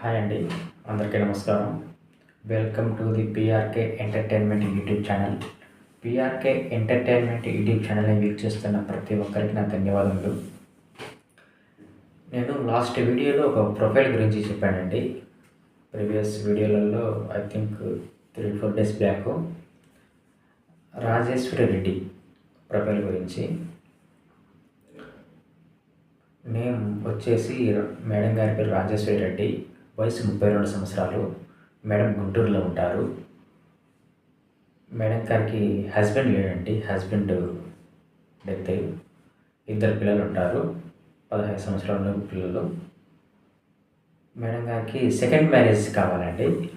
Hi అండి అందరికీ నమస్కారం. Welcome to the PRK entertainment YouTube channel. PRK entertainment YouTube ఛానల్ని వీక్షిస్తున్న ప్రతి ఒక్కరికి నా ధన్యవాదములు. నేను లాస్ట్ వీడియోలో ఒక ప్రొఫైల్ గురించి చెప్పానండి. ప్రీవియస్ వీడియోలలో I think three four days back Rajeshwari Reddy profile గురించి. నేమ్ వచ్చేసి మేడం గారి పేరు రాజేశ్వరి రెడ్డి. వయసు ముప్పై రెండు సంవత్సరాలు మేడం గుంటూరులో ఉంటారు. మేడం గారికి హస్బెండ్ లేడండి హస్బెండ్ డెత్ అయ్యి ఇద్దరు పిల్లలు ఉంటారు. పదహైదు సంవత్సరాల పిల్లలు. మేడం గారికి సెకండ్ మ్యారేజ్ కావాలండి.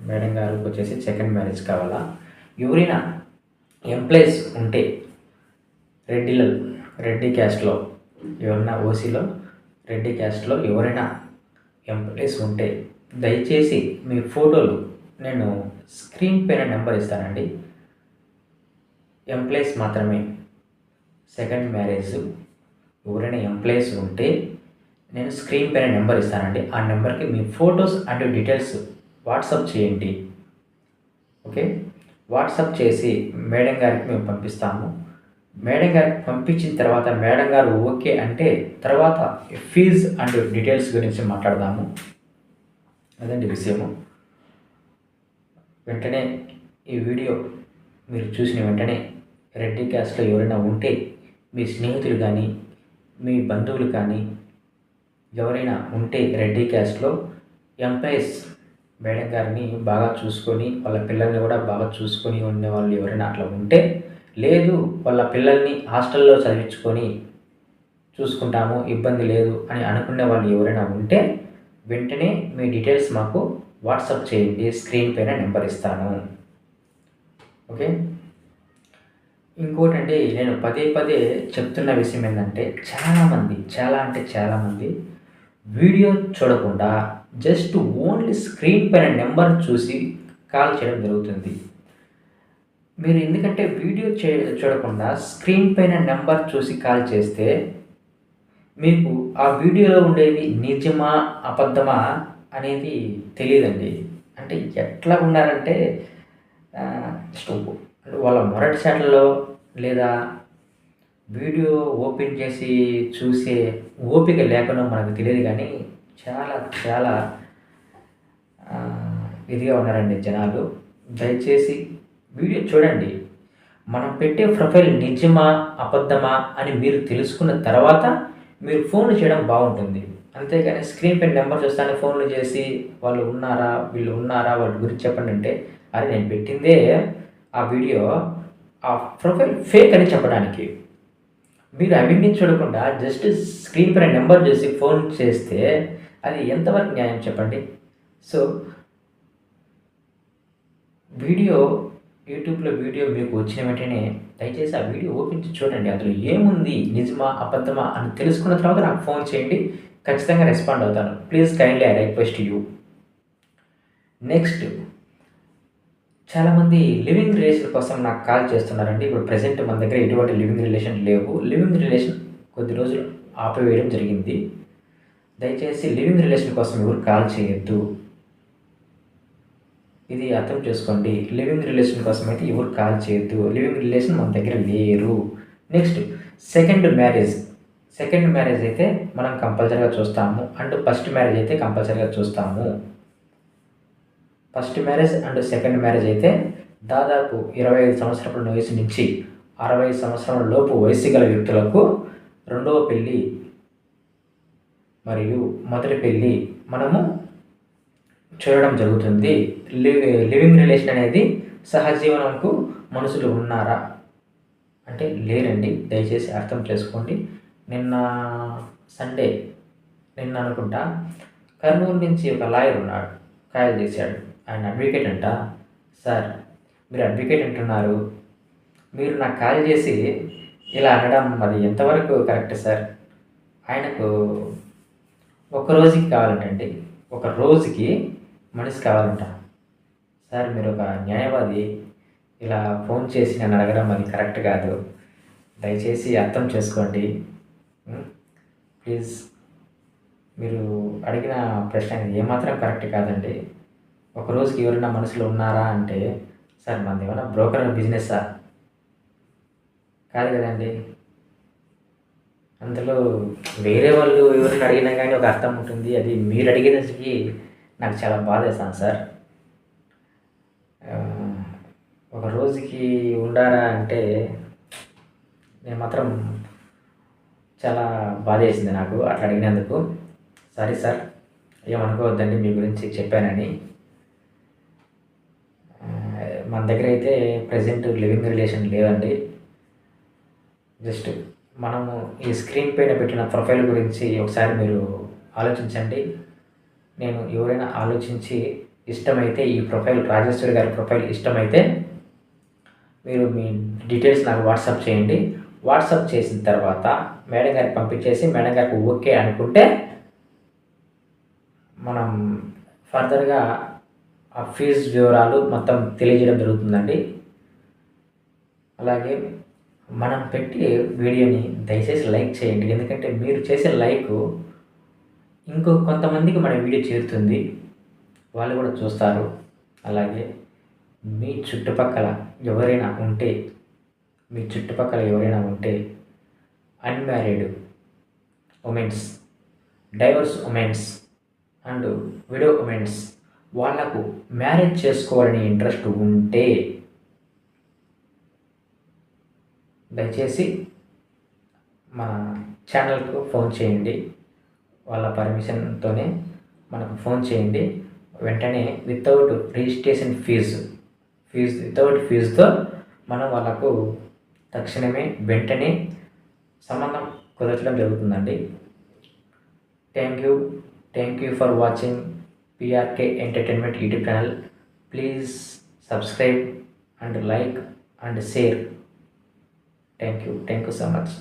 మేడం గారికి వచ్చేసి సెకండ్ మ్యారేజ్ కావాలా? ఎవరైనా ఎంప్లాయీస్ ఉంటే రెడ్డిలో రెడ్డి క్యాస్ట్లో ఎవరైనా ఓసీలో రెడ్డి క్యాస్ట్లో ఎవరైనా ఎంప్లాయీస్ ఉంటే దయచేసి మీ ఫోటోలు నేను స్క్రీన్ పైన నెంబర్ ఇస్తానండి. ఎంప్లాయీస్ మాత్రమే. Second marriage. ఎవరైనా ఎంప్లాయీస్ ఉంటే నేను స్క్రీన్ పైన నెంబర్ ఇస్తానండి. ఆ నెంబర్కి మీ ఫొటోస్ అండ్ డీటెయిల్స్ వాట్సాప్ చేయండి. ఓకే? వాట్సాప్ చేసి మేడం గారికి మేము పంపిస్తాము. మేడం గారికి పంపించిన తర్వాత మేడం గారు ఓకే అంటే తర్వాత ఫీజ్ అండ్ డీటెయిల్స్ గురించి మాట్లాడదాము. అదండి విషయము. వెంటనే ఈ వీడియో మీరు చూసిన వెంటనే రెడ్డి క్యాస్ట్లో ఎవరైనా ఉంటే మీ స్నేహితులు కానీ మీ బంధువులు కానీ ఎవరైనా ఉంటే రెడ్డి క్యాస్ట్లో ఎంపైఎస్ మేడం గారిని బాగా చూసుకొని వాళ్ళ పిల్లల్ని కూడా బాగా చూసుకొని ఉండే వాళ్ళు ఎవరైనా అట్లా ఉంటే లేదు వాళ్ళ పిల్లల్ని హాస్టల్లో చదివించుకొని చూసుకుంటాము ఇబ్బంది లేదు అని అనుకునే వాళ్ళు ఎవరైనా ఉంటే వెంటనే మీ డీటెయిల్స్ మాకు వాట్సాప్ చేయండి స్క్రీన్ పైన నెంబర్ ఇస్తాను. ఓకే? ఇంకోటండి నేను పదే పదే చెప్తున్న విషయం ఏంటంటే చాలామంది చాలా అంటే చాలామంది వీడియో చూడకుండా జస్ట్ ఓన్లీ స్క్రీన్ పైన నెంబర్ చూసి కాల్ చేయడం జరుగుతుంది. మీరు ఎందుకంటే వీడియో చే చూడకుండా స్క్రీన్ పైన నెంబర్ చూసి కాల్ చేస్తే మీకు ఆ వీడియోలో ఉండేది నిజమా అబద్ధమా అనేది తెలియదండి అంటే ఎట్లా ఉన్నారంటే వాళ్ళ మొరటి చాట్లలో లేదా వీడియో ఓపెన్ చేసి చూసే ఓపిక లేకుండా మనకు తెలియదు కానీ చాలా చాలా ఇదిగా ఉన్నారండి జనాలు. దయచేసి వీడియో చూడండి. మనం పెట్టే ప్రొఫైల్ నిజమా అబద్ధమా అని మీరు తెలుసుకున్న తర్వాత మీరు ఫోన్ చేయడం బాగుంటుంది. అంతేగాని స్క్రీన్ పైన నెంబర్ చూస్తానే ఫోన్లు చేసి వాళ్ళు ఉన్నారా వీళ్ళు ఉన్నారా వాళ్ళ గురించి చెప్పండి అంటే అది నేను పెట్టిందే ఆ వీడియో ఆ ప్రొఫైల్ ఫేక్ అని చెప్పడానికి. మీరు అవన్నీ చూడకుండా జస్ట్ స్క్రీన్ పైన నెంబర్ చూసి ఫోన్ చేస్తే అది ఎంతవరకు న్యాయం చెప్పండి? సో వీడియో యూట్యూబ్లో వీడియో మీకు వచ్చిన వెంటనే దయచేసి ఆ వీడియో ఓపెన్ చూడండి. అందులో ఏముంది నిజమా అబద్ధమా అని తెలుసుకున్న తర్వాత నాకు ఫోన్ చేయండి. ఖచ్చితంగా రెస్పాండ్ అవుతాను. Please kindly I request you next చాలామంది లివింగ్ రిలేషన్ కోసం నాకు కాల్ చేస్తున్నారండి. ఇప్పుడు ప్రజెంట్ మన దగ్గర ఎటువంటి లివింగ్ రిలేషన్ లేవు. లివింగ్ రిలేషన్ కొద్ది రోజులు ఆపివేయడం జరిగింది. దయచేసి లివింగ్ రిలేషన్ కోసం ఎవరు కాల్ చేయొద్దు. ఇది అర్థం చేసుకోండి. లివింగ్ రిలేషన్ కోసం అయితే ఎవరు కాల్ చేయొద్దు. లివింగ్ రిలేషన్ మన దగ్గర లేరు. Next second marriage second marriage అయితే మనం కంపల్సరీగా చూస్తాము. అండ్ ఫస్ట్ మ్యారేజ్ అయితే కంపల్సరీగా చూస్తాము. First marriage and second marriage అయితే దాదాపు ఇరవై ఐదు సంవత్సరాల వయసు నుంచి అరవై సంవత్సరాల లోపు వయసు గల వ్యక్తులకు రెండవ పెళ్ళి మరియు మొదటి పెళ్ళి మనము చూడడం జరుగుతుంది. లివింగ్ రిలేషన్ అనేది సహజీవనంకు మనుషులు ఉన్నారా? అంటే లేరండి. దయచేసి అర్థం చేసుకోండి. నిన్న సండే నిన్న అనుకుంటా కర్నూలు నుంచి ఒక లాయర్ ఉన్నాడు. కాయలు చేశాడు. ఆయన అడ్వకేట్ అంట. సార్ మీరు అడ్వకేట్ అంటున్నారు. మీరు నాకు కాల్ చేసి ఇలా అనడం అది ఎంతవరకు కరెక్ట్ సార్? ఆయనకు ఒక రోజుకి కావాలంటండి. ఒక రోజుకి మనిషి కావాలంట. సార్ మీరు ఒక న్యాయవాది. ఇలా ఫోన్ చేసి నన్ను అడగడం అది కరెక్ట్ కాదు. దయచేసి అర్థం చేసుకోండి. ప్లీజ్. మీరు అడిగిన ప్రశ్న అనేది ఏమాత్రం కరెక్ట్ కాదండి. ఒక రోజుకి ఎవరైనా మనుషులు ఉన్నారా అంటే సార్ మనది ఏమైనా బ్రోకర్ బిజినెస్సా? కాదు కదండి. అందులో వేరే వాళ్ళు ఎవరిని అడిగినా కానీ ఒక అర్థం ఉంటుంది. అది మీరు అడిగేదానికి నాకు చాలా బాధ సార్. ఒక రోజుకి ఉండారా అంటే నేను మాత్రం చాలా బాధ వేసింది నాకు అట్లా అడిగినందుకు. సారీ సార్ ఏమనుకోవద్దండి మీ గురించి చెప్పానని. మన దగ్గర అయితే ప్రజెంట్ లివింగ్ రిలేషన్ లేదండి. జస్ట్ మనము ఈ స్క్రీన్ పైన పెట్టిన ప్రొఫైల్ గురించి ఒకసారి మీరు ఆలోచించండి. నేను ఎవరైనా ఆలోచించి ఇష్టమైతే ఈ ప్రొఫైల్ రాజేశ్వరి గారి ప్రొఫైల్ ఇష్టమైతే మీరు మీ డీటెయిల్స్ నాకు వాట్సాప్ చేయండి. వాట్సాప్ చేసిన తర్వాత మేడం గారికి పంపించేసి మేడం గారికి ఓకే అనుకుంటే మనం ఫర్దర్గా ఆ ఫీజు వివరాలు మొత్తం తెలియజేయడం జరుగుతుందండి. అలాగే మనం పెట్టి వీడియోని దయచేసి లైక్ చేయండి. ఎందుకంటే మీరు చేసే లైక్ ఇంకో కొంతమందికి మన వీడియో చేరుతుంది. వాళ్ళు కూడా చూస్తారు. అలాగే మీ చుట్టుపక్కల ఎవరైనా ఉంటే మీ చుట్టుపక్కల ఎవరైనా ఉంటే unmarried womens divorce womens and widow womens వాళ్ళకు మ్యారేజ్ చేసుకోవాలని ఇంట్రెస్ట్ ఉంటే దయచేసి మన ఛానల్కు ఫోన్ చేయండి. వాళ్ళ పర్మిషన్తోనే మనకు ఫోన్ చేయండి. వెంటనే without registration fee fee without ఫీజుతో మనం వాళ్ళకు తక్షణమే వెంటనే సంబంధం కుదర్చడం జరుగుతుందండి. Thank you thank you for watching PRK entertainment YouTube channel please subscribe and like and share thank you thank you so much